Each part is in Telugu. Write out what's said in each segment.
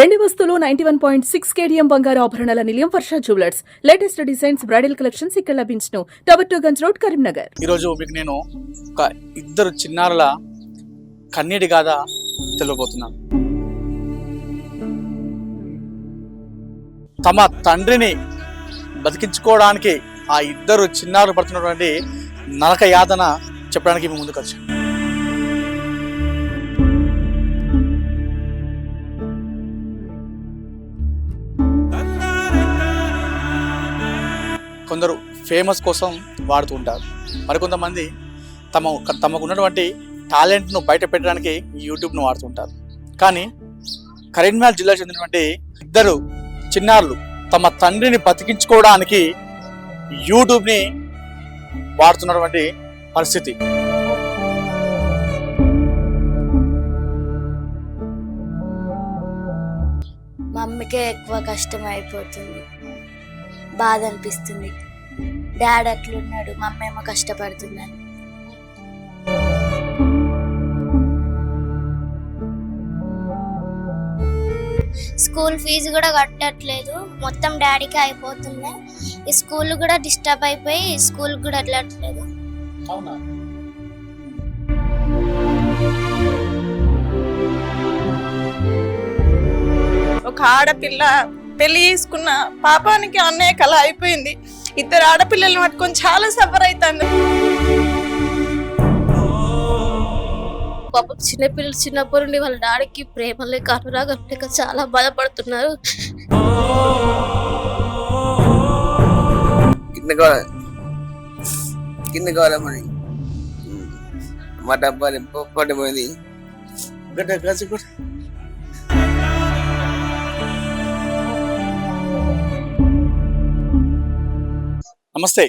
వెండి వస్తువులు ninety one point six KDM బంగారు ఆభరణాల నిలయం Varsha jewellers. Latest designs bridal collections ఇక్కడ లభించును. Tower to Ganj road Karimnagar. ఈరోజు మీకు నేను ఒక ఇద్దరు చిన్నారుల కన్నీటి గాథ తెలియబోతున్నాను తమ తండ్రిని బతికించుకోవడానికి ఆ ఇద్దరు చిన్నారులు పడుతున్నటువంటి నరక యాతన చెప్పడానికి మీ ముందుకు వచ్చాను కొందరు ఫేమస్ కోసం వాడుతూ ఉంటారు. మరికొంతమంది తమ తమకు ఉన్నటువంటి టాలెంట్ను బయట పెట్టడానికి యూట్యూబ్ను వాడుతుంటారు కానీ కరీంనగర్ జిల్లా చెందినటువంటి ఇద్దరు చిన్నారులు తమ తండ్రిని బతికించుకోవడానికి యూట్యూబ్ని వాడుతున్నటువంటి పరిస్థితి. మమ్మీకే ఎక్కువ కష్టం అయిపోతుంది. బాధ అనిపిస్తుంది. డాడ్ అట్లున్నాడు మమ్మీ ఏమో కష్టపడుతుందని స్కూల్ ఫీజు కూడా కట్టట్లేదు మొత్తం డాడీకి అయిపోతున్నాయి. ఈ స్కూల్ కూడా డిస్టర్బ్ అయిపోయి స్కూల్ కూడా వెళ్ళట్లేదు. అవునా? ఒక ఆడపిల్ల పెళ్ళి చేసుకున్న పాపానికి అన్నయ్య కళ అయిపోయింది. ఇద్దరు ఆడపిల్లల్ని పట్టుకొని చాలా సఫర్ అవుతాను పాపం చిన్నపిల్లలు చిన్నప్పటి నుండి వాళ్ళ డాడీకి ప్రేమ లేక అనురాగం లేక చాలా బాధపడుతున్నారు. కింద కావాలి కింద కావాలి మరి. మా. డబ్బా పడిపోయింది గడ్డ గసి కూడా నమస్తే.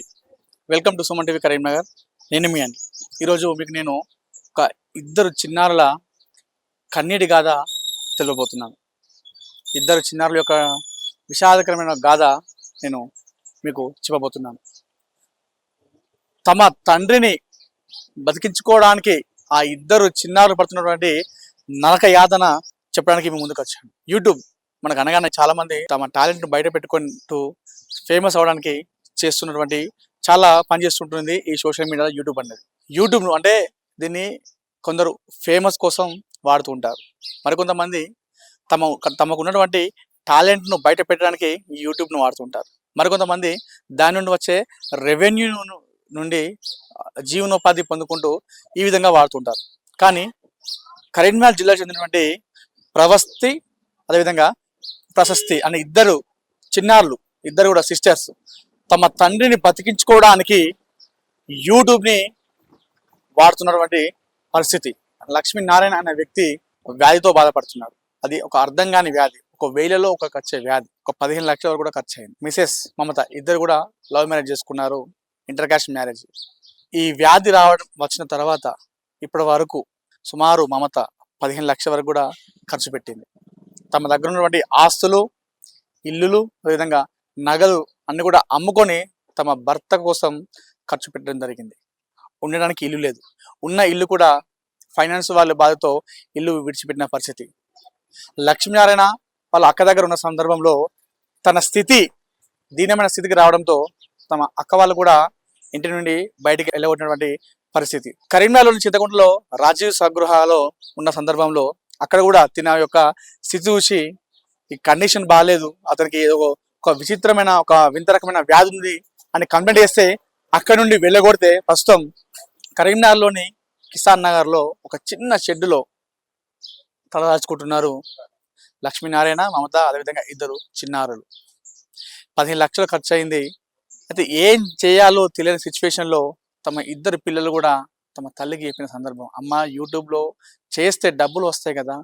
Welcome to Suman TV Karimnagar నేను మీ అండి. ఈరోజు మీకు నేను ఒక ఇద్దరు చిన్నారుల కన్నీటి గాథ తెలియబోతున్నాను ఇద్దరు చిన్నారుల యొక్క విషాదకరమైన గాథ నేను మీకు చెప్పబోతున్నాను. తమ తండ్రిని బతికించుకోవడానికి ఆ ఇద్దరు చిన్నారులు పడుతున్నటువంటి నరక యాతన చెప్పడానికి మీ ముందుకు వచ్చాను. యూట్యూబ్ మనకు అనగానే చాలామంది తమ టాలెంట్ను బయట పెట్టుకుంటూ ఫేమస్ అవడానికి చేస్తున్నటువంటి చాలా పని చేస్తుంటుంది ఈ సోషల్ మీడియా యూట్యూబ్ అనేది. యూట్యూబ్ను అంటే దీన్ని కొందరు ఫేమస్ కోసం వాడుతూ ఉంటారు. మరికొంతమంది తమ తమకు ఉన్నటువంటి టాలెంట్ను బయట పెట్టడానికి ఈ యూట్యూబ్ను వాడుతుంటారు మరికొంతమంది దాని నుండి వచ్చే రెవెన్యూ నుండి జీవనోపాధి పొందుకుంటూ ఈ విధంగా వాడుతుంటారు కానీ కరీంనగర్ జిల్లా చెందినటువంటి ప్రవస్తి అదేవిధంగా ప్రశస్తి అనే ఇద్దరు చిన్నారులు ఇద్దరు కూడా సిస్టర్స్ తమ తండ్రిని బతికించుకోవడానికి యూట్యూబ్ని వాడుతున్నటువంటి పరిస్థితి. లక్ష్మీనారాయణ అనే వ్యక్తి వ్యాధితో బాధపడుతున్నాడు. అది ఒక అర్థం కాని వ్యాధి. ఒక వేలలో ఒక ఖర్చు వ్యాధి. ఒక పదిహేను లక్షల వరకు కూడా ఖర్చు అయింది మిసెస్ మమత ఇద్దరు కూడా లవ్ మ్యారేజ్ చేసుకున్నారు. Inter caste marriage. ఈ వ్యాధి రావడం వచ్చిన తర్వాత ఇప్పటి వరకు సుమారు మమత పదిహేను లక్షల వరకు కూడా ఖర్చు పెట్టింది. తమ దగ్గర ఉన్నటువంటి ఆస్తులు ఇల్లులు అదేవిధంగా నగలు అన్ని కూడా అమ్ముకొని తమ భర్త కోసం ఖర్చు పెట్టడం జరిగింది. ఉండడానికి ఇల్లు లేదు. ఉన్న ఇల్లు కూడా ఫైనాన్స్ వాళ్ళ బాధతో ఇల్లు విడిచిపెట్టిన పరిస్థితి. లక్ష్మీనారాయణ వాళ్ళ అక్క దగ్గర ఉన్న సందర్భంలో తన స్థితి దీనమైన స్థితికి రావడంతో తమ అక్క వాళ్ళు కూడా ఇంటి నుండి బయటికి వెళ్ళగొట్టినటువంటి పరిస్థితి. కరీంనగర్లోని చింతకుంటలో రాజీవ్ స్వగృహాలో ఉన్న సందర్భంలో అక్కడ కూడా తిన యొక్క స్థితి చూసి ఈ కండిషన్ బాగాలేదు అతనికి ఏదో ఒక విచిత్రమైన ఒక వింత రకమైన వ్యాధి ఉంది అని కంప్లైంట్ చేస్తే అక్కడ నుండి వెళ్ళగొడితే ప్రస్తుతం కరీంనగర్లోని కిసాన్ నగర్లో ఒక చిన్న షెడ్డులో తలదాచుకుంటున్నారు లక్ష్మీనారాయణ మమత అదేవిధంగా ఇద్దరు చిన్నారులు. పదిహేను లక్షలు ఖర్చు అయింది అయితే ఏం చేయాలో తెలియని సిచ్యువేషన్లో తమ ఇద్దరు పిల్లలు కూడా తమ తల్లికి చెప్పిన సందర్భం అమ్మ యూట్యూబ్లో చేస్తే డబ్బులు వస్తాయి కదా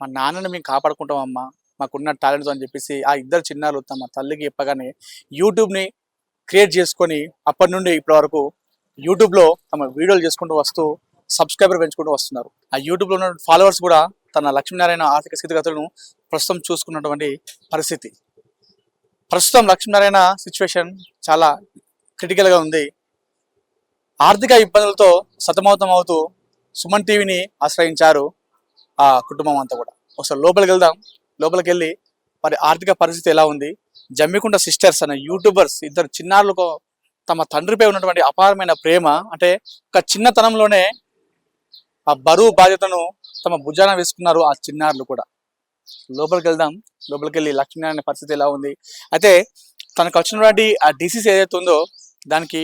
మా నాన్నని మేము కాపాడుకుంటాం అమ్మ మాకున్న టాలెంట్తో అని చెప్పేసి ఆ ఇద్దరు చిన్నారులు తమ తల్లికి చెప్పగానే యూట్యూబ్ని క్రియేట్ చేసుకొని అప్పటి నుండి ఇప్పటి వరకు యూట్యూబ్లో తమ వీడియోలు చేసుకుంటూ వస్తూ సబ్స్క్రైబర్ పెంచుకుంటూ వస్తున్నారు. ఆ యూట్యూబ్లో ఉన్న ఫాలోవర్స్ కూడా తన లక్ష్మీనారాయణ ఆర్థిక స్థితిగతులను ప్రస్తుతం చూసుకున్నటువంటి పరిస్థితి. ప్రస్తుతం లక్ష్మీనారాయణ సిచ్యువేషన్ చాలా క్రిటికల్గా ఉంది. ఆర్థిక ఇబ్బందులతో సతమతం అవుతూ సుమన్ టీవీని ఆశ్రయించారు ఆ కుటుంబం అంతా కూడా. ఒకసారి లోపలికి వెళ్దాం. లోపలికి వెళ్ళి వారి ఆర్థిక పరిస్థితి ఎలా ఉంది? జమ్మికుంట సిస్టర్స్ అనే యూట్యూబర్స్ ఇద్దరు చిన్నారులకు తమ తండ్రిపై ఉన్నటువంటి అపారమైన ప్రేమ అంటే ఒక చిన్నతనంలోనే ఆ బరువు బాధ్యతను తమ భుజాన వేసుకున్నారు ఆ చిన్నారులు కూడా. లోపలికి వెళ్దాం లోపలికి వెళ్ళి లక్ష్మీనారాయణ పరిస్థితి ఎలా ఉంది? అయితే తనకు వచ్చినటువంటి ఆ డిసీజ్ ఏదైతే ఉందో దానికి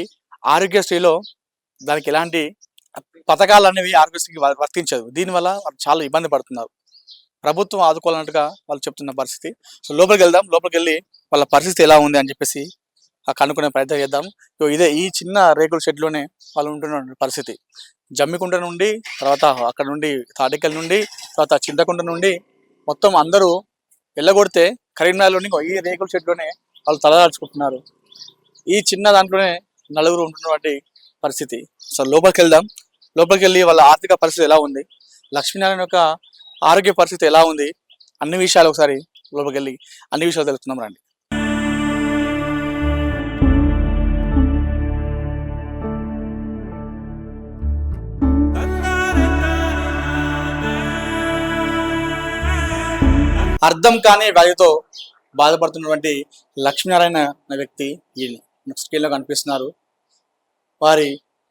ఆరోగ్యశ్రీలో దానికి ఎలాంటి పథకాలు అనేవి ఆరోగ్యశ్రీకి వర్తించదు. దీనివల్ల వాళ్ళు చాలా ఇబ్బంది పడుతున్నారు. ప్రభుత్వం ఆదుకోవాలన్నట్టుగా వాళ్ళు చెప్తున్న పరిస్థితి. సో లోపలికి వెళ్దాం. లోపలికి వెళ్ళి వాళ్ళ పరిస్థితి ఎలా ఉంది అని చెప్పేసి ఆ కనుక్కునే ప్రయత్నం చేద్దాం. సో ఇదే ఈ చిన్న రేకుల షెడ్లోనే వాళ్ళు ఉంటున్న పరిస్థితి. జమ్మికుంట నుండి తర్వాత అక్కడ నుండి తాటికల్ నుండి తర్వాత చింతకుంట నుండి మొత్తం అందరూ వెళ్ళగొడితే కరీంనగర్లోని ఈ రేకుల షెడ్లోనే వాళ్ళు తలదాల్చుకుంటున్నారు ఈ చిన్న దాంట్లోనే నలుగురు ఉంటున్నటువంటి పరిస్థితి. సో లోపలికి వెళ్దాం. లోపలికి వెళ్ళి వాళ్ళ ఆర్థిక పరిస్థితి ఎలా ఉంది? లక్ష్మీనారాయణ యొక్క ఆరోగ్య పరిస్థితి ఎలా ఉంది? అన్ని విషయాలు ఒకసారి లోపలికెళ్ళి అన్ని విషయాలు తెలుస్తున్నాం రండి. అర్థం కాని వ్యాధితో బాధపడుతున్నటువంటి లక్ష్మీనారాయణ అనే వ్యక్తి ఈయన స్క్రీన్లో కనిపిస్తున్నారు. వారి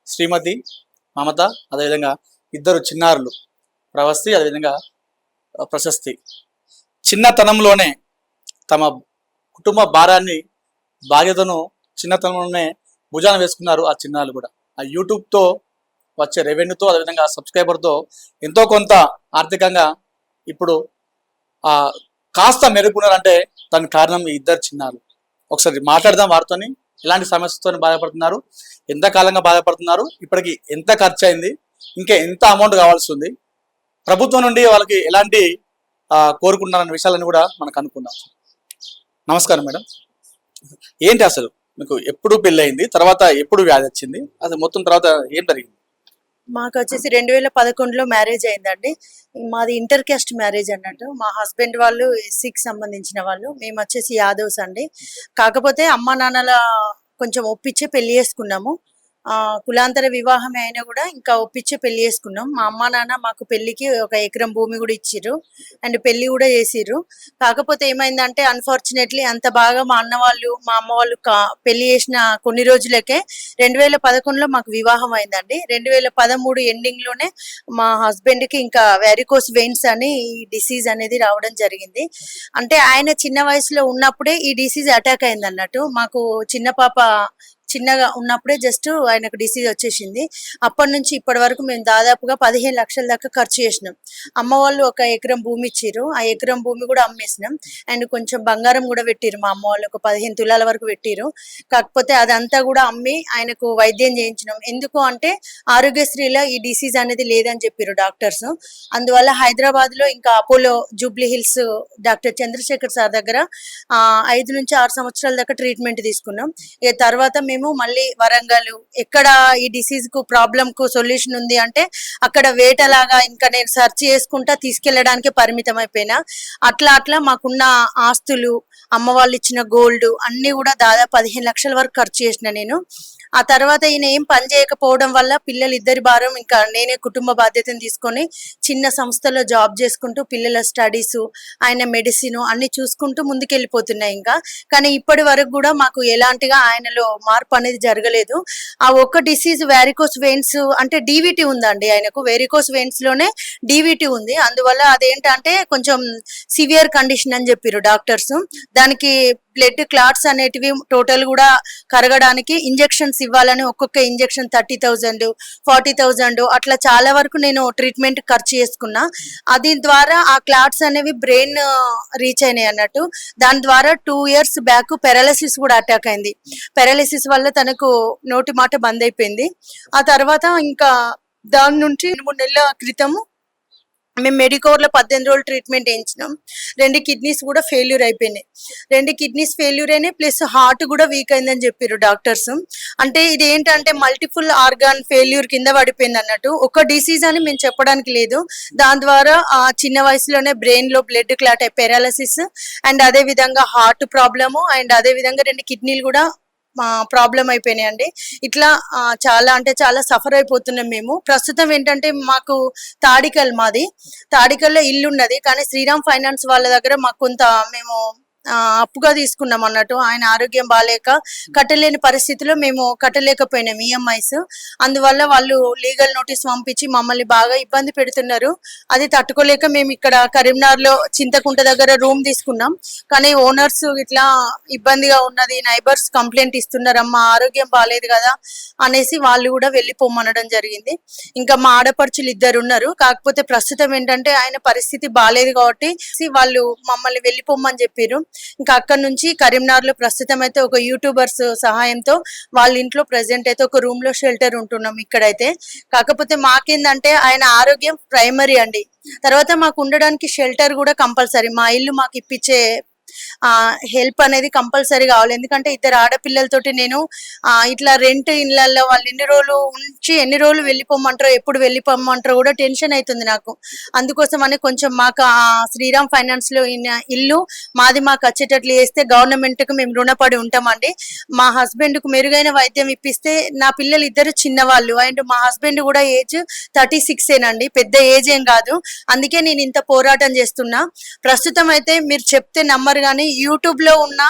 శ్రీమతి మమత అదేవిధంగా ఇద్దరు చిన్నారులు ప్రవస్తి అదేవిధంగా ప్రశస్తి. చిన్నతనంలోనే తమ కుటుంబ భారాన్ని బాధ్యతను చిన్నతనంలోనే భుజాన వేసుకున్నారు ఆ చిన్నాలు కూడా. ఆ యూట్యూబ్తో వచ్చే రెవెన్యూతో అదేవిధంగా సబ్స్క్రైబర్తో ఎంతో కొంత ఆర్థికంగా ఇప్పుడు ఆ కాస్త మెరుగుకున్నారంటే దానికి కారణం ఈ ఇద్దరు చిన్నారు ఒకసారి మాట్లాడదాం వారితోని ఎలాంటి సమస్యతో బాధపడుతున్నారు ఎంత కాలంగా బాధపడుతున్నారు ఇప్పటికి ఎంత ఖర్చు అయింది ఇంకా ఎంత అమౌంట్ కావాల్సి ఉంది ప్రభుత్వం నుండి వాళ్ళకి ఎలాంటి కోరుకుంటున్నారనే విషయాలను కూడా మనకు అనుకుందాం. నమస్కారం మేడం. ఏంటి అసలు? మీకు ఎప్పుడు పెళ్ళయింది? తర్వాత ఎప్పుడు వ్యాధి వచ్చింది? అసలు మొత్తం తర్వాత ఏం జరిగింది? మాకు వచ్చేసి రెండు వేల పదకొండులో మ్యారేజ్ అయిందండి. మాది ఇంటర్ క్యాస్ట్ మ్యారేజ్ అన్నట్టు. మా హస్బెండ్ వాళ్ళు ఎస్సీకి సంబంధించిన వాళ్ళు. మేము వచ్చేసి యాదవ్స్ అండి. కాకపోతే అమ్మా నాన్నల కొంచెం ఒప్పించే పెళ్ళి చేసుకున్నాము. కులాంతర వివాహమే అయినా కూడా ఇంకా ఒప్పించి పెళ్ళి చేసుకున్నాం. మా అమ్మ నాన్న మాకు పెళ్ళికి ఒక ఎకరం భూమి కూడా ఇచ్చిర్రు. అండ్ పెళ్ళి కూడా చేసిర్రు. కాకపోతే ఏమైందంటే అన్ఫార్చునేట్లీ అంత బాగా మా అన్న వాళ్ళు మా అమ్మ వాళ్ళు కా- పెళ్ళి చేసిన కొన్ని రోజులకే రెండు వేల పదకొండులో మాకు వివాహం అయిందండి. రెండు వేల పదమూడు ఎండింగ్లోనే మా హస్బెండ్కి ఇంకా వెరికోస్ వెయిన్స్ అని ఈ డిసీజ్ అనేది రావడం జరిగింది. అంటే ఆయన చిన్న వయసులో ఉన్నప్పుడే ఈ డిసీజ్ అటాక్ అయింది అన్నట్టు మాకు చిన్న పాప చిన్నగా ఉన్నప్పుడే జస్ట్ ఆయనకు డిసీజ్ వచ్చేసింది. అప్పటి నుంచి ఇప్పటి వరకు మేము దాదాపుగా పదిహేను లక్షల దాకా ఖర్చు చేసినాం. అమ్మ వాళ్ళు ఒక ఎకరం భూమి ఇచ్చారు ఆ ఎకరం భూమి కూడా అమ్మేసినాం. అండ్ కొంచెం బంగారం కూడా పెట్టారు మా అమ్మ వాళ్ళు ఒక పదిహేను తులాల వరకు పెట్టారు కాకపోతే అదంతా కూడా అమ్మి ఆయనకు వైద్యం చేయించినాం. ఎందుకు అంటే ఆరోగ్యశ్రీలో ఈ డిసీజ్ అనేది లేదని చెప్పారు డాక్టర్స్. అందువల్ల హైదరాబాద్లో ఇంకా Apollo Jubilee Hills doctor Chandrashekar sir దగ్గర ఐదు నుంచి ఆరు సంవత్సరాల దాకా ట్రీట్మెంట్ తీసుకున్నాం. ఇక తర్వాత మేము మళ్ళీ వరంగల్. ఎక్కడ ఈ డిసీజ్కు ప్రాబ్లం కు సొల్యూషన్ ఉంది అంటే అక్కడ వేటలాగా ఇంకా నేను సెర్చ్ చేసుకుంటా తీసుకెళ్ళడానికి పరిమితం అయిపోయినా అట్లా అట్లా మాకున్న ఆస్తులు అమ్మ వాళ్ళు ఇచ్చిన గోల్డ్ అన్ని కూడా దాదాపు పదిహేను లక్షల వరకు ఖర్చు చేసిన నేను. ఆ తర్వాత ఈయన ఏం పని చేయకపోవడం వల్ల పిల్లలు ఇద్దరి భారం ఇంకా నేనే కుటుంబ బాధ్యతను తీసుకొని చిన్న సంస్థలో జాబ్ చేసుకుంటూ పిల్లల స్టడీస్ ఆయన మెడిసిన్ అన్ని చూసుకుంటూ ముందుకెళ్ళిపోతున్నాయి ఇంకా. కానీ ఇప్పటి వరకు కూడా మాకు ఎలాంటిగా ఆయనలో మార్పు అనేది జరగలేదు. ఆ ఒక్క డిసీజ్ వ్యారికోస్ వెయిన్స్ అంటే డీవీటీ ఉందండి ఆయనకు. వెరికోస్ వెయిన్స్లోనే డీవీటీ ఉంది. అందువల్ల అదేంటంటే కొంచెం సివియర్ కండిషన్ అని చెప్పారు డాక్టర్స్. దానికి బ్లడ్ క్లాట్స్ అనేటివి టోటల్ కూడా కరగడానికి ఇంజెక్షన్స్ ఇవ్వాలని ఒక్కొక్క injection thirty thousand forty thousand అట్లా చాలా వరకు నేను ట్రీట్మెంట్ ఖర్చు చేసుకున్నా. అది ద్వారా ఆ క్లాట్స్ అనేవి బ్రెయిన్ రీచ్ అయినాయి అన్నట్టు. దాని ద్వారా టూ ఇయర్స్ బ్యాక్ పెరాలసిస్ కూడా అటాక్ అయింది. పెరాలసిస్ వల్ల తనకు నోటి మాట బంద్ అయిపోయింది. ఆ తర్వాత ఇంకా దాని నుంచి మూడు నెలల క్రితము మేము మెడికోర్లో పద్దెనిమిది రోజులు ట్రీట్మెంట్ వేయించినాం. రెండు కిడ్నీస్ కూడా ఫెయిల్యూర్ అయిపోయినాయి. రెండు కిడ్నీస్ ఫెయిల్యూర్ అయినాయి ప్లస్ హార్ట్ కూడా వీక్ అయిందని చెప్పారు డాక్టర్స్ అంటే ఇది ఏంటంటే మల్టిపుల్ ఆర్గాన్ ఫెయిల్యూర్ కింద పడిపోయింది అన్నట్టు. ఒక డిసీజ్ అని మేము చెప్పడానికి లేదు. దాని ద్వారా ఆ చిన్న వయసులోనే బ్రెయిన్లో బ్లడ్ క్లాట్ అయ్యి పెరాలసిస్ అండ్ అదే విధంగా హార్ట్ ప్రాబ్లము అండ్ అదే విధంగా రెండు కిడ్నీలు కూడా ప్రాబ్లం అయిపోయినాయండి ఇట్లా చాలా అంటే చాలా సఫర్ అయిపోతున్నాం మేము. ప్రస్తుతం ఏంటంటే మాకు తాడికల్ మాది. తాడికల్లో ఇల్లు ఉన్నది కానీ శ్రీరామ్ ఫైనాన్స్ వాళ్ళ దగ్గర మాకు కొంత మేము అప్పుగా తీసుకున్నాం అన్నట్టు. ఆయన ఆరోగ్యం బాగాలేక కట్టలేని పరిస్థితిలో మేము కట్టలేకపోయినాం ఈఎంఐస్ అందువల్ల వాళ్ళు లీగల్ నోటీస్ పంపించి మమ్మల్ని బాగా ఇబ్బంది పెడుతున్నారు. అది తట్టుకోలేక మేము ఇక్కడ కరీంనగర్లో చింతకుంట దగ్గర రూమ్ తీసుకున్నాం. కానీ ఓనర్స్ ఇట్లా ఇబ్బందిగా ఉన్నది నైబర్స్ కంప్లైంట్ ఇస్తున్నారమ్మా ఆరోగ్యం బాగాలేదు కదా అనేసి వాళ్ళు కూడా వెళ్ళిపోమనడం జరిగింది. ఇంకా మా ఆడపడుచులు ఇద్దరు ఉన్నారు. కాకపోతే ప్రస్తుతం ఏంటంటే ఆయన పరిస్థితి బాగాలేదు కాబట్టి వాళ్ళు మమ్మల్ని వెళ్ళిపోమని చెప్పారు ఇంకా అక్కడ నుంచి కరీంనగర్లో ప్రస్తుతం అయితే ఒక యూట్యూబర్స్ సహాయంతో వాళ్ళ ఇంట్లో ప్రెసెంట్ అయితే ఒక రూమ్లో షెల్టర్ ఉంటున్నాం ఇక్కడైతే. కాకపోతే మాకేందంటే ఆయన ఆరోగ్యం ప్రైమరీ అండి. తర్వాత మాకు ఉండడానికి షెల్టర్ కూడా కంపల్సరీ మా ఇల్లు మాకు ఇప్పించే హెల్ప్ అనేది కంపల్సరీ కావాలి. ఎందుకంటే ఇద్దరు ఆడపిల్లలతోటి నేను ఇట్లా రెంట్ ఇళ్ళల్లో వాళ్ళు ఎన్ని రోజులు ఉంచి ఎన్ని రోజులు వెళ్ళిపోమంటారో ఎప్పుడు వెళ్ళిపోమంటారో కూడా టెన్షన్ అవుతుంది నాకు. అందుకోసం అని కొంచెం మాకు శ్రీరామ్ ఫైనాన్స్లో ఇల్లు మాది మాకు వచ్చేటట్లు చేస్తే గవర్నమెంట్కు మేము రుణపడి ఉంటామండి. మా హస్బెండ్కు మెరుగైన వైద్యం ఇప్పిస్తే నా పిల్లలు ఇద్దరు చిన్నవాళ్ళు. అండ్ మా హస్బెండ్ కూడా ఏజ్ థర్టీ సిక్స్ ఏనండి. పెద్ద ఏజ్ ఏం కాదు. అందుకే నేను ఇంత పోరాటం చేస్తున్నా. ప్రస్తుతం అయితే మీరు చెప్తే నమ్మరు కానీ యూట్యూబ్లో ఉన్న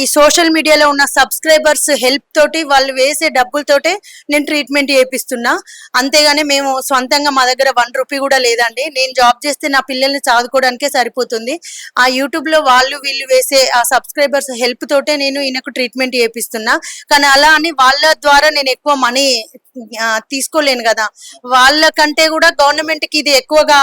ఈ సోషల్ మీడియాలో ఉన్న సబ్స్క్రైబర్స్ హెల్ప్ తోటి వాళ్ళు వేసే డబ్బులతోటే నేను ట్రీట్మెంట్ చేపిస్తున్నా. అంతేగాని మేము సొంతంగా మా దగ్గర వన్ రూపీ కూడా లేదండి. నేను జాబ్ చేస్తే నా పిల్లల్ని చదువుకోవడానికే సరిపోతుంది. ఆ యూట్యూబ్లో వాళ్ళు వీళ్ళు వేసే ఆ సబ్స్క్రైబర్స్ హెల్ప్ తోటే నేను ఈయనకు ట్రీట్మెంట్ చేపిస్తున్నా. కానీ అలా అని వాళ్ళ ద్వారా నేను ఎక్కువ మనీ తీసుకోలేను కదా. వాళ్ళకంటే కూడా గవర్నమెంట్కి ఇది ఎక్కువగా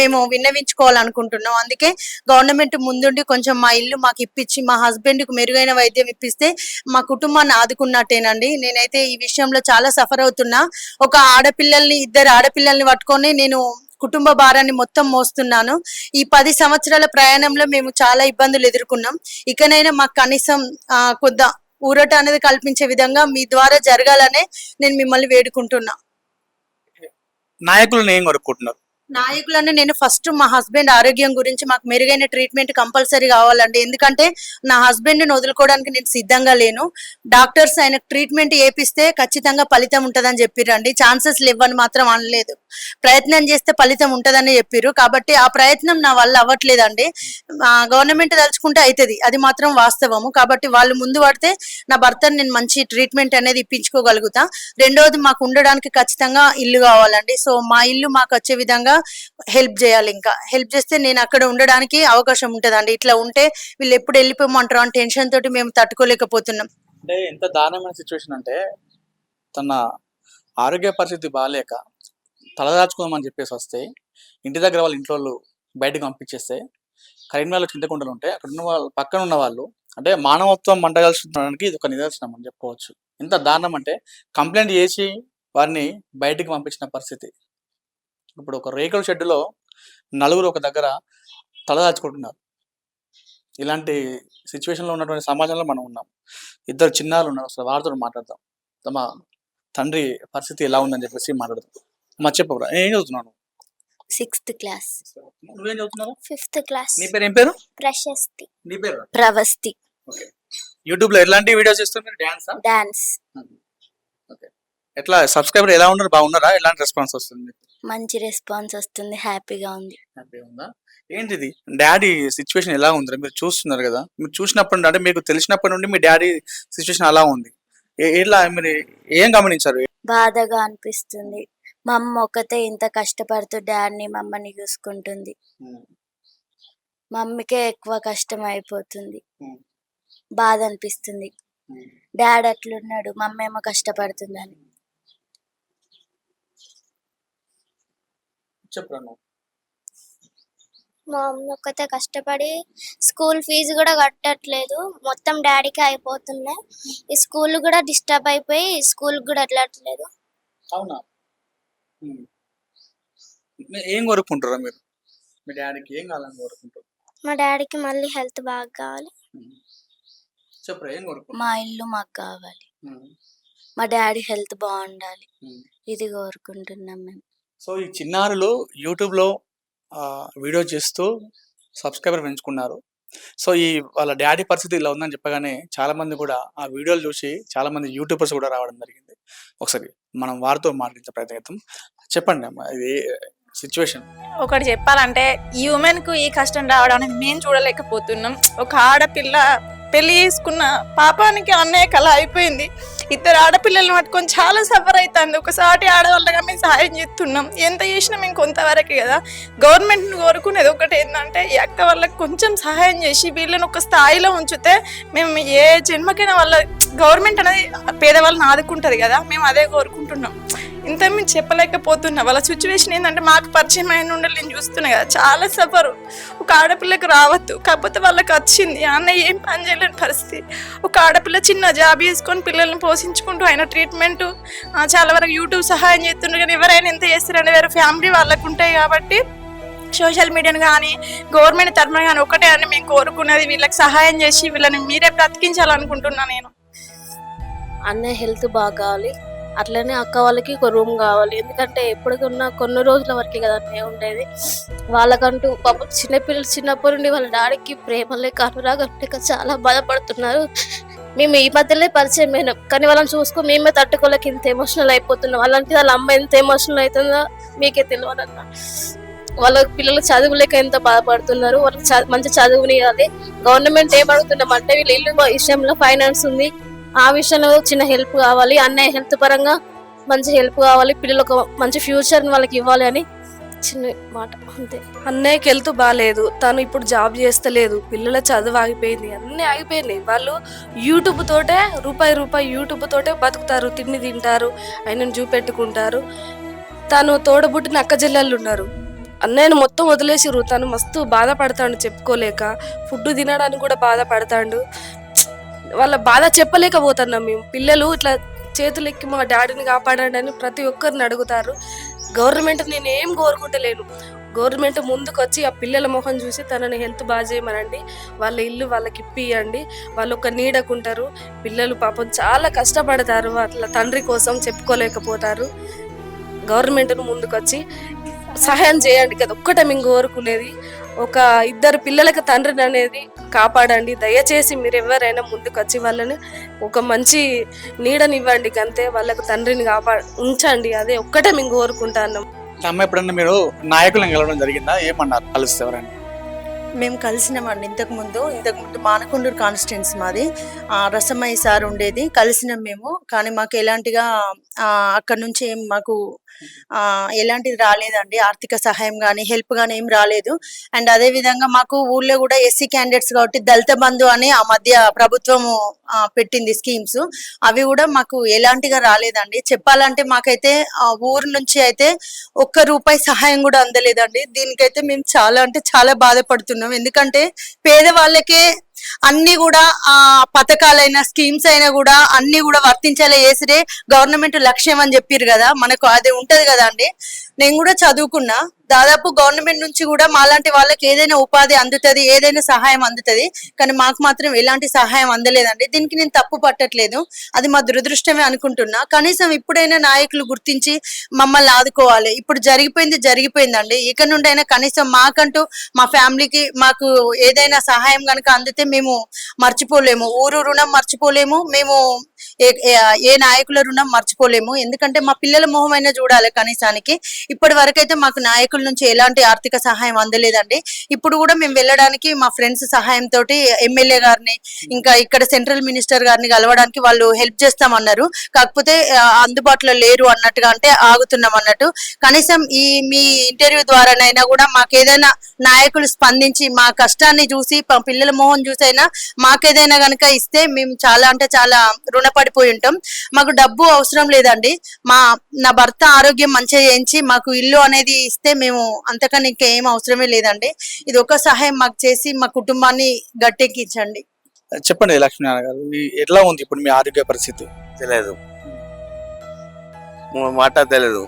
మేము విన్నవించుకోవాలనుకుంటున్నాం. అందుకే గవర్నమెంట్ ముందుండి కొంచెం మా ఇల్లు మాకు ఇప్పించి మా హస్బెండ్కు మెరుగైన వైద్యం ఇప్పిస్తే మా కుటుంబాన్ని ఆదుకున్నట్టేనండి. నేనైతే ఈ విషయంలో చాలా సఫర్ అవుతున్నా. ఒక ఆడపిల్లల్ని ఇద్దరు ఆడపిల్లల్ని పట్టుకొని నేను కుటుంబ భారాన్ని మొత్తం మోస్తున్నాను. ఈ పది సంవత్సరాల ప్రయాణంలో మేము చాలా ఇబ్బందులు ఎదుర్కొన్నాం. ఇకనైనా మాకు కనీసం కొద్ద ఊరట అనేది కల్పించే విధంగా మీ ద్వారా జరగాలనే నేను మిమ్మల్ని వేడుకుంటున్నా. నాయకులను ఏం కొనుక్కుంటున్నారు నాయకులను నేను ఫస్ట్ మా హస్బెండ్ ఆరోగ్యం గురించి మాకు మెరుగైన ట్రీట్మెంట్ కంపల్సరీ కావాలండి. ఎందుకంటే నా హస్బెండ్ని వదులుకోవడానికి నేను సిద్ధంగా లేను. డాక్టర్స్ ఆయనకు ట్రీట్మెంట్ వేపిస్తే ఖచ్చితంగా ఫలితం ఉంటదని చెప్పిరండి ఛాన్సెస్ లేవని మాత్రం అనలేదు. ప్రయత్నం చేస్తే ఫలితం ఉంటదని చెప్పిర్రు. కాబట్టి ఆ ప్రయత్నం నా వల్ల అవ్వట్లేదండి. గవర్నమెంట్ తలుచుకుంటే అవుతుంది అది మాత్రం వాస్తవము. కాబట్టి వాళ్ళు ముందు పడితే నా భర్తను నేను మంచి ట్రీట్మెంట్ అనేది ఇప్పించుకోగలుగుతా. రెండోది మాకు ఉండడానికి ఖచ్చితంగా ఇల్లు కావాలండి. సో మా ఇల్లు మాకు వచ్చే విధంగా హెల్ప్ చేయాలి ఇంకా. హెల్ప్ చేస్తే నేను అక్కడ ఉండడానికి అవకాశం ఉంటదండి. ఇట్లా ఉంటే వీళ్ళు ఎప్పుడు వెళ్ళిపోమంటారు అని టెన్షన్ తోటి మేము తట్టుకోలేకపోతున్నాం. అంటే ఎంత దారుణమైన సిచ్యువేషన్ అంటే తన ఆరోగ్య పరిస్థితి బాగాలేక తలదాచుకోమని చెప్పేసి వస్తే ఇంటి దగ్గర వాళ్ళ ఇంట్లో వాళ్ళు బయటకు పంపించేస్తే కరీంనగర్లో చింతకుండలు ఉంటే అక్కడ ఉన్న వాళ్ళు పక్కన ఉన్న వాళ్ళు అంటే మానవత్వం మంటగలుచుకోవడానికి ఇది ఒక నిదర్శనం అని చెప్పుకోవచ్చు. ఎంత దారుణం అంటే కంప్లైంట్ చేసి వారిని బయటికి పంపించిన పరిస్థితి. ఇప్పుడు ఒక రేకుల షెడ్డులో నలుగురు ఒక దగ్గర తలదాచుకుంటున్నారు. ఇలాంటి సిచ్యువేషన్లో ఉన్నటువంటి సమాజంలో మనం ఉన్నాం. ఇద్దరు చిన్నారులు ఉన్నారు. అసలు వారితో మాట్లాడదాం. తమ తండ్రి పరిస్థితి ఎలా ఉందని చెప్పేసి మాట్లాడతాం మా చెప్పరా ఏం చదువుతున్నాను సిక్స్త్ క్లాస్. నువ్వేం చదువుతున్నావు? Fifth class. నీ పేరు ఏం పేరు? ప్రశస్తి. నీ పేరు? ప్రవస్తి. యూట్యూబ్లో ఎలాంటి వీడియోస్ చేస్తున్నారు డాన్స్? డాన్స్. ఎట్లా సబ్స్క్రైబర్ ఎలా ఉన్నారు? బాగున్నారా? ఎలాంటి రెస్పాన్స్ వస్తుంది మంచి రెస్పాన్స్ వస్తుంది. హ్యాపీగా ఉంది. హ్యాపీ ఉందా? ఏంటిది? డాడీ సిచ్యువేషన్ ఎలా ఉంది మీరు చూస్తున్నారు కదా. మీరు చూసినప్పటి అంటే మీకు తెలిసినప్పటి నుండి మీ డాడీ సిచ్యువేషన్ అలా ఉంది. ఎలా మీరు ఏం గమనించారు? బాధగా అనిపిస్తుంది. మా అమ్మ ఒకతే ఇంత కష్టపడుతూ డాడీని మమ్మల్ని చూసుకుంటుంది. మమ్మీకే ఎక్కువ కష్టం అయిపోతుంది. బాధ అనిపిస్తుంది. డాడ్ అట్లున్నాడు మమ్మీ ఏమో కష్టపడుతుందని. మా అమ్మ ఒక్కతే కష్టపడి స్కూల్ ఫీజు కూడా కట్టట్లేదు. మొత్తం డాడీకి అయిపోతున్నాయి. ఈ స్కూల్ కూడా డిస్టర్బ్ అయిపోయి స్కూల్ కూడా వెళ్ళట్లేదు అవునా. మీ- ఏం కోరుకుంటారా మీరు? మీ డాడీకి ఏం కావాలని కోరుకుంటారు మా డాడీకి మళ్ళీ హెల్త్ బాగా కావాలి. చెప్పరా ఏం కోరుకుంటారు మా ఇల్లు మాకు కావాలి. మా డాడీ హెల్త్ బాగుండాలి. ఇది కోరుకుంటున్నాం మేము. సో ఈ చిన్నారులు యూట్యూబ్లో వీడియో చేస్తూ సబ్స్క్రైబర్ పెంచుకున్నారు. సో ఈ వాళ్ళ డాడీ పరిస్థితి ఇలా ఉందని చెప్పగానే చాలా మంది కూడా ఆ వీడియోలు చూసి చాలా మంది యూట్యూబర్స్ కూడా రావడం జరిగింది. ఒకసారి మనం వారితో మాట్లాడే ప్రయత్నం చెప్పండి అమ్మా ఇది సిచ్యువేషన్. ఒకటి చెప్పాలంటే ఈ ఉమెన్కు ఈ కష్టం రావడం అనేది మేము చూడలేకపోతున్నాం. ఒక ఆడపిల్ల పెళ్ళి చేసుకున్న పాపానికి అన్నయ్య కళ అయిపోయింది. ఇద్దరు ఆడపిల్లల్ని పట్టుకొని చాలా సఫర్ అవుతుంది ఒకసారి ఆడవాళ్ళగా మేము సహాయం చేస్తున్నాం. ఎంత చేసినా మేము కొంతవరకే కదా. గవర్నమెంట్ని కోరుకునేది ఒకటి ఏంటంటే ఈ అక్క వాళ్ళకి కొంచెం సహాయం చేసి వీళ్ళని ఒక స్థాయిలో ఉంచితే మేము ఏ జన్మకైనా వాళ్ళ గవర్నమెంట్ అనేది పేదవాళ్ళని ఆదుకుంటుంది కదా. మేము అదే కోరుకుంటున్నాం. ఇంత మేము చెప్పలేకపోతున్నా వాళ్ళ సిచ్యువేషన్ ఏంటంటే మాకు పరిచయం అయిన ఉండాలి నేను చూస్తున్నా కదా చాలా సఫరు. ఒక ఆడపిల్లకి రావద్దు కాకపోతే వాళ్ళకి వచ్చింది. అన్న ఏం పని చేయలేని పరిస్థితి. ఒక ఆడపిల్ల చిన్న జాబ్ చేసుకొని పిల్లల్ని పోషించుకుంటూ ఆయన ట్రీట్మెంట్ చాలా వరకు యూట్యూబ్ సహాయం చేస్తుండ్రు కానీ ఎవరైనా ఎంత చేస్తారంటే వేరే ఫ్యామిలీ వాళ్ళకు ఉంటాయి కాబట్టి సోషల్ మీడియాను కానీ గవర్నమెంట్ తరఫున కానీ ఒకటే అని మేము కోరుకున్నది. వీళ్ళకి సహాయం చేసి వీళ్ళని మీరే బ్రతికించాలనుకుంటున్నా నేను. అన్న హెల్త్ బాగా కావాలి అట్లనే అక్క వాళ్ళకి ఒక రూమ్ కావాలి. ఎందుకంటే ఎప్పటికున్నా కొన్ని రోజుల వరకే కదా ఉండేది. వాళ్ళకంటూ పాప చిన్నపిల్లలు చిన్నప్పటి నుండి వాళ్ళ డాడీకి ప్రేమ లేక అనురాగం లేక చాలా బాధపడుతున్నారు. మేము ఈ మధ్యలో పరిచయం అయినాం. కానీ వాళ్ళని చూసుకో మేమే తట్టుకోలేక ఇంత ఎమోషనల్ అయిపోతున్నాం. అలాంటి వాళ్ళ అమ్మ ఎంత ఎమోషనల్ అవుతుందో మీకే తెలియదన్న. వాళ్ళ పిల్లలు చదువు లేక ఎంత బాధపడుతున్నారు. వాళ్ళకి మంచి చదువునియాలి. గవర్నమెంట్ ఏం అడుగుతున్నామంటే వీళ్ళ ఇల్లు విషయంలో ఫైనాన్స్ ఉంది. ఆ విషయంలో చిన్న హెల్ప్ కావాలి అన్నయ్య హెల్త్ పరంగా మంచి హెల్ప్ కావాలి పిల్లలకు మంచి ఫ్యూచర్ని వాళ్ళకి ఇవ్వాలి అని చిన్న మాట అంతే. అన్నయ్యకి హెల్త్ బాగాలేదు తను ఇప్పుడు జాబ్ చేస్తలేదు పిల్లల చదువు ఆగిపోయింది అన్నీ ఆగిపోయినాయి. వాళ్ళు యూట్యూబ్ తోటే రూపాయి రూపాయి యూట్యూబ్ తోటే బతుకుతారు తిండి తింటారు ఆయనను చూపెట్టుకుంటారు. తను తోడబుట్టిన అక్క జిల్లాలు ఉన్నారు. అన్నయ్యను మొత్తం వదిలేసిరు తను మస్తు బాధపడతాడు చెప్పుకోలేక. ఫుడ్ తినడానికి కూడా బాధపడతాడు. వాళ్ళ బాధ చెప్పలేకపోతున్నాం మేము. పిల్లలు ఇట్లా చేతులు ఎక్కి మా డాడీని కాపాడండి అని ప్రతి ఒక్కరిని అడుగుతారు. గవర్నమెంట్ నేను ఏం కోరుకుంటలేను. గవర్నమెంట్ ముందుకు వచ్చి ఆ పిల్లల మొహం చూసి తనని హెల్త్ బాగా చేయమనండి. వాళ్ళ ఇల్లు వాళ్ళకి ఇప్పియండి. వాళ్ళు ఒక నీడకుంటారు. పిల్లలు పాపం చాలా కష్టపడతారు. వాళ్ళ తండ్రి కోసం చెప్పుకోలేకపోతారు. గవర్నమెంట్ను ముందుకొచ్చి సహాయం చేయండి కదా. ఒక్కటే మేము కోరుకునేది. ఒక ఇద్దరు పిల్లలకి తండ్రిని అనేది కాపాడండి. దయచేసి మీరు ఎవరైనా ముందుకు వచ్చి వాళ్ళని ఒక మంచి నీడనివ్వండి. అంతే వాళ్ళకు తండ్రిని కాపా ఉంచండి. అదే ఒక్కటే మేము కోరుకుంటున్నాం. అమ్మ ఎప్పుడన్నా మీరు నాయకులను కలవడం జరిగిందా? ఏమన్నారు? కలిస్తే ఎవరైనా? మేము కలిసినామండి ఇంతకు ముందు ఇంతకు ముందు మానకొండూరు కాన్స్టిట్యున్సీ మాది. ఆ, రసమయ్య సార్ ఉండేది. కలిసినాం మేము. కానీ మాకు ఎలాంటిగా ఆ, అక్కడ నుంచి ఏం మాకు ఎలాంటిది రాలేదండి. ఆర్థిక సహాయం కానీ హెల్ప్ కానీ ఏం రాలేదు. అండ్ అదే విధంగా మాకు ఊళ్ళో కూడా ఎస్సీ క్యాండిడేట్స్ కాబట్టి దళిత బంధు అని ఆ మధ్య ప్రభుత్వం పెట్టింది స్కీమ్స్. అవి కూడా మాకు ఎలాంటిగా రాలేదండి. చెప్పాలంటే మాకైతే ఆ ఊరు నుంచి అయితే ఒక్క రూపాయి సహాయం కూడా అందలేదండి. దీనికైతే మేము చాలా అంటే చాలా బాధపడుతున్నాం. ఎందుకంటే పేదవాళ్ళకే అన్ని కూడా ఆ పథకాలైనా స్కీమ్స్ అయినా కూడా అన్ని కూడా వర్తించేలా చేసిరే గవర్నమెంట్ లక్ష్యం అని చెప్పారు కదా. మనకు అది ఉంటది కదా అండి. నేను కూడా చదువుకున్నా. దాదాపు గవర్నమెంట్ నుంచి కూడా మాలాంటి వాళ్ళకి ఏదైనా ఉపాధి అందుతుంది ఏదైనా సహాయం అందుతుంది. కానీ మాకు మాత్రం ఎలాంటి సహాయం అందలేదండి. దీనికి నేను తప్పు పట్టట్లేదు. అది మా దురదృష్టమే అనుకుంటున్నా. కనీసం ఇప్పుడైనా నాయకులు గుర్తించి మమ్మల్ని ఆదుకోవాలి. ఇప్పుడు జరిగిపోయింది జరిగిపోయిందండి. ఇక నుండి అయినా కనీసం మాకంటూ మా ఫ్యామిలీకి మాకు ఏదైనా సహాయం కనుక అందితే మేము మర్చిపోలేము. ఊరు రుణం మర్చిపోలేము. మేము ఏ- ఏ- నాయకుల రుణం మర్చిపోలేము. ఎందుకంటే మా పిల్లల మొహం అయినా చూడాలి కనీసానికి. ఇప్పటి వరకైతే మాకు నాయకుల నుంచి ఎలాంటి ఆర్థిక సహాయం అందలేదండి. ఇప్పుడు కూడా మేము వెళ్ళడానికి మా ఫ్రెండ్స్ సహాయంతో ఎమ్మెల్యే గారిని ఇంకా ఇక్కడ సెంట్రల్ మినిస్టర్ గారిని కలవడానికి వాళ్ళు హెల్ప్ చేస్తామన్నారు. కాకపోతే అందుబాటులో లేరు అన్నట్టుగా అంటే ఆగుతున్నాం అన్నట్టు. కనీసం ఈ మీ ఇంటర్వ్యూ ద్వారానైనా కూడా మాకేదైనా నాయకులు స్పందించి మా కష్టాన్ని చూసి పిల్లల మొహం చూసైనా మాకేదైనా గనుక ఇస్తే మేము చాలా అంటే చాలా రుణపడిపోయి ఉంటాం. మాకు డబ్బు అవసరం లేదండి. మా నా భర్త ఆరోగ్యం మంచిగా చేయించి మాకు ఇల్లు అనేది ఇస్తే మేము అంతకన్నా ఇంకా ఏం అవసరమే లేదండి. ఇది ఒక సహాయం మాకు చేసి మా కుటుంబాన్ని గట్టెక్కించండి. చెప్పండి లక్ష్మీనారాయణ గారు ఎట్లా ఉంది ఇప్పుడు మీ ఆరోగ్య పరిస్థితి? తెలియదు. మాట తెలియదు.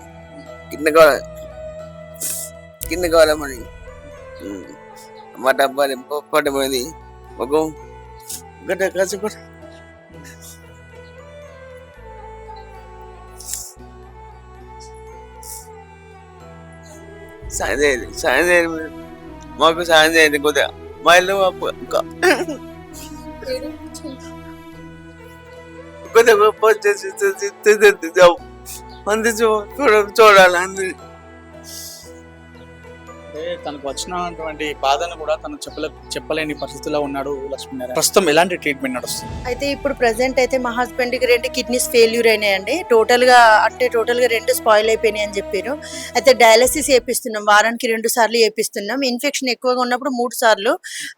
కింద కావాలి. కింద కావాలి మరి ఉమ్. మా డబ్బా పడిపోయింది. ఒక కూడా సాయం చేయండి సాయం చేయండి. మాకు సాయం చేయండి కొద్దిగా మా ఇల్లు కొద్దిగా గొప్ప చూడ చూడాలి అందరి అంటే తనకు వచ్చినటువంటి బాధను కూడా తను చెప్పలే చెప్పలేని పరిస్థితిలో ఉన్నాడు లక్ష్మీనారాయణ. ప్రస్తుతం ఎలాంటి ట్రీట్మెంట్ నడుస్తుంది? అయితే ఇప్పుడు ప్రజెంట్ అయితే మా హస్బెండ్కి రెండు కిడ్నీస్ ఫెయిల్యూర్ అయినాయండి. టోటల్గా అంటే టోటల్గా రెండు స్పాయిల్ అయిపోయినాయి అని చెప్పారు. అయితే డయాలసిస్ చేపిస్తున్నాం. వారానికి రెండు సార్లు చేపిస్తున్నాం. ఇన్ఫెక్షన్ ఎక్కువగా ఉన్నప్పుడు మూడు సార్లు.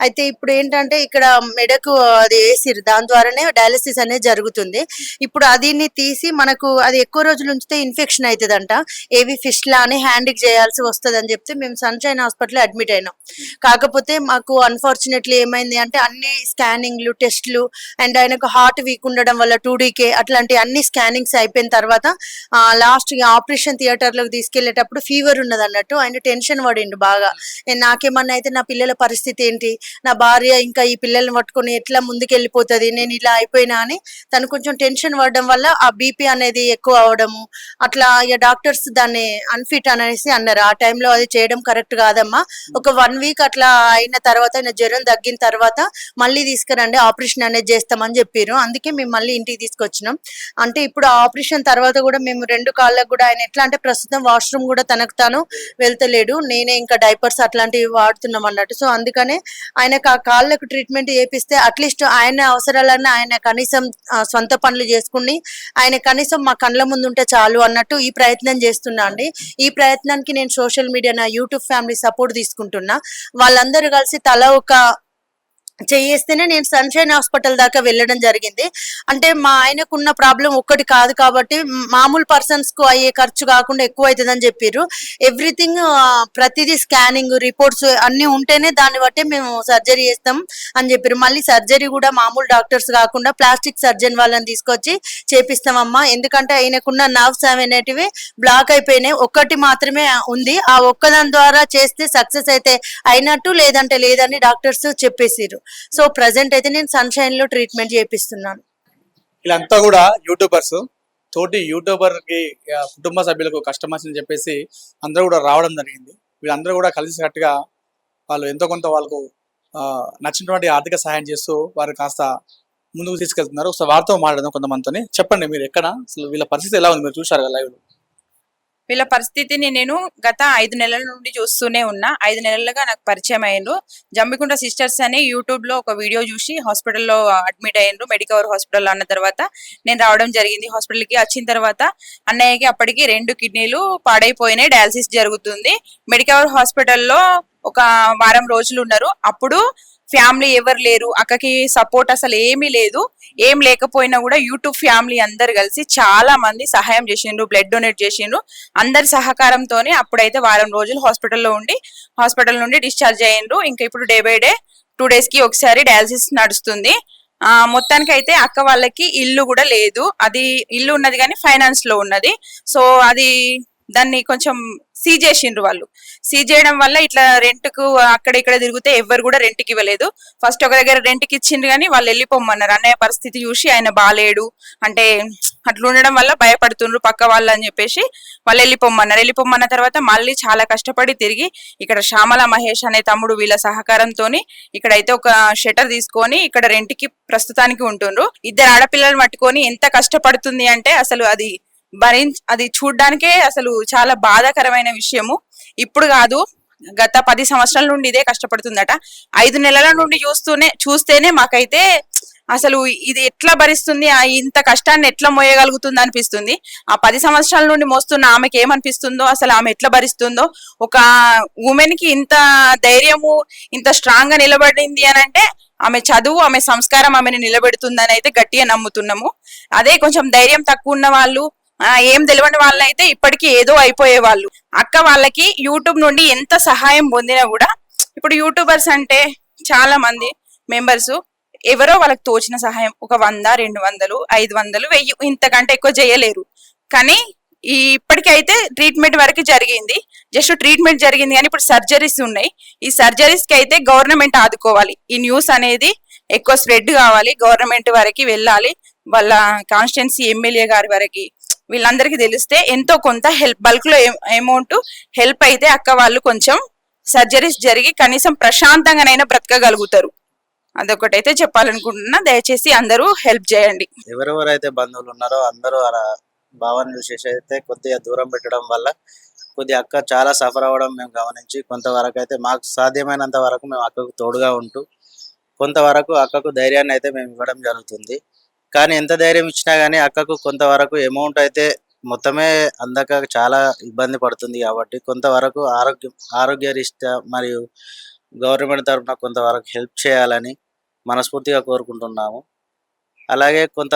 అయితే ఇప్పుడు ఏంటంటే ఇక్కడ మెడకు అది వేసిరు దాని ద్వారానే డయాలసిస్ అనేది జరుగుతుంది. ఇప్పుడు అదిని తీసి మనకు అది ఎక్కువ రోజులు ఉంచితే ఇన్ఫెక్షన్ అవుతుందంట. ఏవి ఫిష్లా అని హ్యాండ్కి చేయాల్సి వస్తుంది అని చెప్తే మేము సన్షైన్ హాస్పిటల్ అడ్మిట్ అయినాం. కాకపోతే మాకు అన్ఫార్చునేట్లీ ఏమైంది అంటే అన్ని స్కానింగ్లు టెస్ట్లు అండ్ ఆయనకు హార్ట్ వీక్ ఉండడం వల్ల టూ డీకే అట్లాంటి అన్ని స్కానింగ్స్ అయిపోయిన తర్వాత లాస్ట్ ఆపరేషన్ థియేటర్లోకి తీసుకెళ్ళేటప్పుడు ఫీవర్ ఉన్నది అన్నట్టు ఆయన టెన్షన్ పడిండు బాగా. నాకేమన్నా అయితే నా పిల్లల పరిస్థితి ఏంటి? నా భార్య ఇంకా ఈ పిల్లల్ని పట్టుకొని ఎట్లా ముందుకెళ్ళిపోతుంది? నేను ఇలా అయిపోయినా అని తను కొంచెం టెన్షన్ పడడం వల్ల ఆ బీపీ అనేది ఎక్కువ అవడము అట్లా ఇక డాక్టర్స్ దాన్ని అన్ఫిట్ అనేసి అన్నారు. ఆ టైంలో అది చేయడం కరెక్ట్ కాదమ్మా. ఒక వన్ వీక్ అట్లా అయిన తర్వాత ఆయన జ్వరం తగ్గిన తర్వాత మళ్ళీ తీసుకురండి ఆపరేషన్ అనేది చేస్తామని చెప్పారు. అందుకే మేము మళ్ళీ ఇంటికి తీసుకొచ్చినాం. అంటే ఇప్పుడు ఆపరేషన్ తర్వాత కూడా మేము రెండు కాళ్ళకు కూడా ఆయన ఎట్లా అంటే ప్రస్తుతం వాష్రూమ్ కూడా తనకు తాను వెళ్తలేడు. నేనే ఇంకా డైపర్స్ అట్లాంటివి వాడుతున్నాం అన్నట్టు. సో అందుకనే ఆయనకు ఆ కాళ్ళకు ట్రీట్మెంట్ చేపిస్తే అట్లీస్ట్ ఆయన అవసరాలన్నీ ఆయన కనీసం సొంత పనులు చేసుకుని ఆయన కనీసం మా కళ్ళ ముందు ఉంటే చాలు అన్నట్టు ఈ ప్రయత్నం చేస్తున్నా అండి. ఈ ప్రయత్నానికి నేను సోషల్ మీడియా నా యూట్యూబ్ ఫ్యామిలీ సపోర్ట్ తీసుకుంటున్నా. వాళ్ళందరూ కలిసి తల ఒక చేయిస్తేనే నేను సన్షైన్ హాస్పిటల్ దాకా వెళ్ళడం జరిగింది. అంటే మా ఆయనకున్న ప్రాబ్లం ఒక్కటి కాదు కాబట్టి మామూలు పర్సన్స్కు అయ్యే ఖర్చు కాకుండా ఎక్కువ అవుతుందని చెప్పారు ఎవ్రీథింగ్ ప్రతిదీ స్కానింగ్ రిపోర్ట్స్ అన్ని ఉంటేనే దాన్ని బట్టి మేము సర్జరీ చేస్తాం అని చెప్పారు మళ్ళీ సర్జరీ కూడా మామూలు డాక్టర్స్ కాకుండా ప్లాస్టిక్ సర్జన్ వాళ్ళని తీసుకొచ్చి చేపిస్తామమ్మా. ఎందుకంటే ఆయనకున్న నర్వ్స్ అనేటివి బ్లాక్ అయిపోయినాయి. ఒక్కటి మాత్రమే ఉంది. ఆ ఒక్కదాని ద్వారా చేస్తే సక్సెస్ అయితే అయినట్టు లేదంటే లేదని డాక్టర్స్ చెప్పేసిరు సో ప్రజెంట్ అయితే నేను సన్షైన్లో ట్రీట్మెంట్ చేపిస్తున్నాను. వీళ్ళంతా కూడా యూట్యూబర్స్ తోటి యూట్యూబర్కి కుటుంబ సభ్యులకు కస్టమర్స్ అని చెప్పేసి అందరూ కూడా రావడం జరిగింది. వీళ్ళందరూ కూడా కలిసికట్టుగా వాళ్ళు ఎంతో కొంత వాళ్ళకు నచ్చినటువంటి ఆర్థిక సహాయం చేస్తూ వారు కాస్త ముందుకు తీసుకెళ్తున్నారు. ఒకసారి వారితో మాట్లాడదాం కొంతమందితో చెప్పండి మీరు ఎక్కడ? అసలు వీళ్ళ పరిస్థితి ఎలా ఉంది? మీరు చూశారు కదా లైవ్ వీళ్ళ పరిస్థితిని నేను గత ఐదు నెలల నుండి చూస్తూనే ఉన్నా. ఐదు నెలలుగా నాకు పరిచయం అయ్యారు జంబికుంట సిస్టర్స్ అని యూట్యూబ్లో ఒక వీడియో చూసి హాస్పిటల్లో అడ్మిట్ అయ్యిండ్రు. మెడికవర్ హాస్పిటల్ అన్న తర్వాత నేను రావడం జరిగింది. హాస్పిటల్కి వచ్చిన తర్వాత అన్నయ్యకి అప్పటికి రెండు కిడ్నీలు పాడైపోయినాయి. డయాలసిస్ జరుగుతుంది. మెడికవర్ హాస్పిటల్లో ఒక వారం రోజులు ఉన్నారు. అప్పుడు ఫ్యామిలీ ఎవరు లేరు అక్కకి సపోర్ట్ అసలు ఏమీ లేదు. ఏం లేకపోయినా కూడా యూట్యూబ్ ఫ్యామిలీ అందరు కలిసి చాలా మంది సహాయం చేసిండ్రు బ్లడ్ డొనేట్ చేసిండ్రు. అందరి సహకారంతోనే అప్పుడైతే వారం రోజులు హాస్పిటల్లో ఉండి హాస్పిటల్ నుండి డిశ్చార్జ్ అయ్యిండ్రు. ఇంకా ఇప్పుడు డే బై డే టూ డేస్కి ఒకసారి డయాలసిస్ నడుస్తుంది. ఆ మొత్తానికి అయితే అక్క వాళ్ళకి ఇల్లు కూడా లేదు. అది ఇల్లు ఉన్నది కానీ ఫైనాన్స్లో ఉన్నది. సో అది దాన్ని కొంచెం సీ చేసిండ్రు వాళ్ళు. సీ చేయడం వల్ల ఇట్లా రెంట్కు అక్కడ ఇక్కడ తిరిగితే ఎవ్వరు కూడా రెంట్కి ఇవ్వలేదు. ఫస్ట్ ఒక దగ్గర రెంట్కి ఇచ్చిండ్రు కానీ వాళ్ళు వెళ్ళిపోమన్నారు. అన్నయ్య పరిస్థితి చూసి ఆయన బాలేడు. అంటే అట్లా ఉండడం వల్ల భయపడుతుండ్రు పక్క వాళ్ళు అని చెప్పేసి వాళ్ళు వెళ్ళిపోమన్నారు. వెళ్ళిపోమన్న తర్వాత మళ్ళీ చాలా కష్టపడి తిరిగి ఇక్కడ శ్యామల మహేష్ అనే తమ్ముడు వీళ్ళ సహకారంతోని ఇక్కడైతే ఒక షెటర్ తీసుకొని ఇక్కడ రెంట్కి ప్రస్తుతానికి ఉంటుండ్రు. ఇద్దరు ఆడపిల్లలు పట్టుకొని ఎంత కష్టపడుతుంది అంటే అసలు అది భరించ అది చూడ్డానికే అసలు చాలా బాధాకరమైన విషయము. ఇప్పుడు కాదు గత పది సంవత్సరాల నుండి ఇదే కష్టపడుతుందట. ఐదు నెలల నుండి చూస్తూనే చూస్తేనే మాకైతే అసలు ఇది ఎట్లా భరిస్తుంది ఇంత కష్టాన్ని ఎట్లా మోయగలుగుతుంది అనిపిస్తుంది. ఆ పది సంవత్సరాల నుండి మోస్తున్న ఆమెకి ఏమనిపిస్తుందో అసలు ఆమె ఎట్లా భరిస్తుందో ఒక ఉమెన్కి ఇంత ధైర్యము ఇంత స్ట్రాంగ్గా నిలబడింది అని అంటే ఆమె చదువు ఆమె సంస్కారం ఆమెను నిలబెడుతుందని అయితే గట్టిగా నమ్ముతున్నాము. అదే కొంచెం ధైర్యం తక్కువ ఉన్న వాళ్ళు ఏం తెలియని వాళ్ళైతే ఇప్పటికీ ఏదో అయిపోయే వాళ్ళు అక్క వాళ్ళకి యూట్యూబ్ నుండి ఎంత సహాయం పొందినా కూడా ఇప్పుడు యూట్యూబర్స్ అంటే చాలా మంది మెంబర్స్ ఎవరో వాళ్ళకి తోచిన సహాయం ఒక వంద రెండు వందలు ఐదు వందలు వెయ్యి ఇంతకంటే ఎక్కువ చేయలేరు. కానీ ఈ ఇప్పటికైతే ట్రీట్మెంట్ వరకు జరిగింది. జస్ట్ ట్రీట్మెంట్ జరిగింది కానీ ఇప్పుడు సర్జరీస్ ఉన్నాయి. ఈ సర్జరీస్కి అయితే గవర్నమెంట్ ఆదుకోవాలి. ఈ న్యూస్ అనేది ఎక్కువ స్ప్రెడ్ కావాలి. గవర్నమెంట్ వరకు వెళ్ళాలి. వాళ్ళ కాన్స్టిట్యున్సీ ఎమ్మెల్యే గారి వరకు వీళ్ళందరికీ తెలిస్తే ఎంతో కొంత హెల్ప్ బల్క్లో అమౌంట్ హెల్ప్ అయితే అక్క వాళ్ళు కొంచెం సర్జరీస్ జరిగి కనీసం ప్రశాంతంగానైనా బ్రతకగలుగుతారు. అదొకటైతే చెప్పాలనుకుంటున్నా. దయచేసి అందరూ హెల్ప్ చేయండి. ఎవరెవరైతే బంధువులు ఉన్నారో అందరూ భావాన్ని చూసేసి అయితే కొద్దిగా దూరం పెట్టడం వల్ల కొద్ది అక్క చాలా సఫర్ అవ్వడం మేము గమనించి కొంతవరకు అయితే మాకు సాధ్యమైనంత వరకు మేము అక్కకు తోడుగా ఉంటూ కొంతవరకు అక్కకు ధైర్యాన్ని అయితే మేము ఇవ్వడం జరుగుతుంది. కానీ ఎంత ధైర్యం ఇచ్చినా కానీ అక్కకు కొంతవరకు అమౌంట్ అయితే మొత్తమే అందక చాలా ఇబ్బంది పడుతుంది కాబట్టి కొంతవరకు ఆరోగ్యం ఆరోగ్య రీత్యా మరియు గవర్నమెంట్ తరఫున కొంతవరకు హెల్ప్ చేయాలని మనస్ఫూర్తిగా కోరుకుంటున్నాము. అలాగే కొంత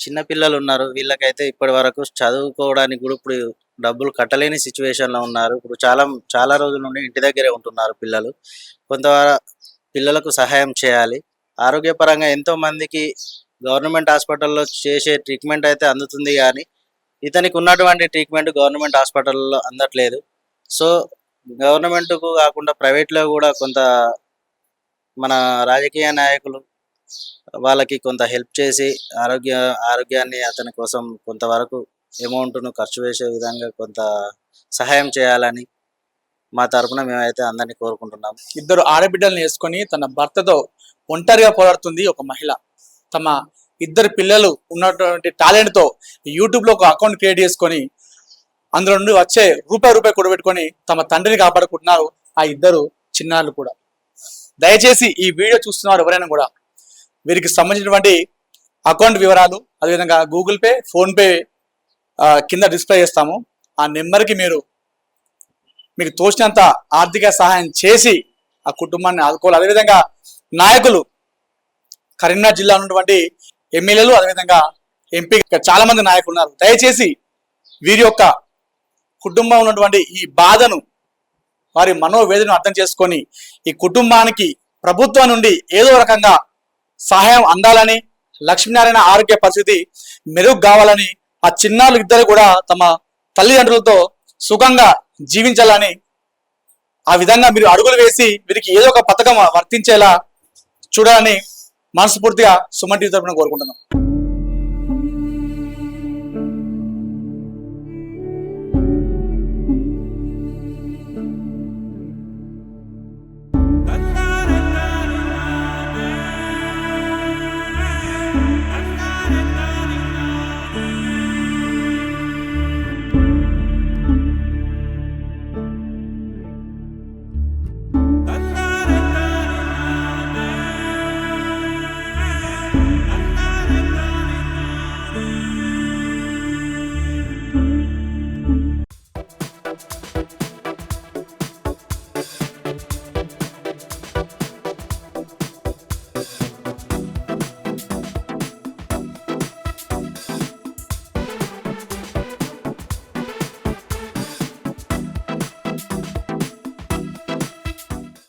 చిన్న పిల్లలు ఉన్నారు వీళ్ళకైతే ఇప్పటి వరకు చదువుకోవడానికి కూడా ఇప్పుడు డబ్బులు కట్టలేని సిచ్యువేషన్లో ఉన్నారు. ఇప్పుడు చాలా చాలా రోజుల నుండి ఇంటి దగ్గరే ఉంటున్నారు పిల్లలు. కొంత పిల్లలకు సహాయం చేయాలి. ఆరోగ్యపరంగా ఎంతో మందికి గవర్నమెంట్ హాస్పిటల్లో చేసే ట్రీట్మెంట్ అయితే అందుతుంది కానీ ఇతనికి ఉన్నటువంటి ట్రీట్మెంట్ గవర్నమెంట్ హాస్పిటల్లో అందట్లేదు. సో గవర్నమెంట్కు కాకుండా ప్రైవేట్లో కూడా కొంత మన రాజకీయ నాయకులు వాళ్ళకి కొంత హెల్ప్ చేసి ఆరోగ్య ఆరోగ్యాన్ని అతని కోసం కొంతవరకు అమౌంట్ను ఖర్చు చేసే విధంగా కొంత సహాయం చేయాలని మా తరపున మేమైతే అందరినీ కోరుకుంటున్నాం. ఇద్దరు ఆడబిడ్డలను వేసుకొని తన భర్తతో ఒంటరిగా పోరాడుతుంది ఒక మహిళ. తమ ఇద్దరు పిల్లలు ఉన్నటువంటి టాలెంట్తో యూట్యూబ్లో ఒక అకౌంట్ క్రియేట్ చేసుకొని అందులో నుండి వచ్చే రూపాయి రూపాయి కూడబెట్టుకొని తమ తండ్రిని కాపాడుకుంటున్నారు ఆ ఇద్దరు చిన్నారులు కూడా. దయచేసి ఈ వీడియో చూస్తున్నారు ఎవరైనా కూడా వీరికి సంబంధించినటువంటి అకౌంట్ వివరాలు అదేవిధంగా గూగుల్ పే ఫోన్పే కింద డిస్ప్లే చేస్తాము. ఆ నెంబర్కి మీరు మీకు తోచినంత ఆర్థిక సహాయం చేసి ఆ కుటుంబాన్ని ఆదుకోవాలి. అదేవిధంగా నాయకులు కరీంనగర్ జిల్లా ఉన్నటువంటి ఎమ్మెల్యేలు అదేవిధంగా ఎంపీ చాలా మంది నాయకులు ఉన్నారు దయచేసి వీరి యొక్క కుటుంబం ఉన్నటువంటి ఈ బాధను వారి మనోవేదనను అర్థం చేసుకొని ఈ కుటుంబానికి ప్రభుత్వం నుండి ఏదో రకంగా సహాయం అందాలని లక్ష్మీనారాయణ ఆరోగ్య పరిస్థితి మెరుగు కావాలని ఆ చిన్నారులు ఇద్దరు కూడా తమ తల్లిదండ్రులతో సుఖంగా జీవించాలని ఆ విధంగా మీరు అడుగులు వేసి వీరికి ఏదో ఒక పథకం వర్తించేలా చూడాలని మనస్ఫూర్తిగా సుమన్ టీవీ తరఫున కోరుకుంటున్నాం.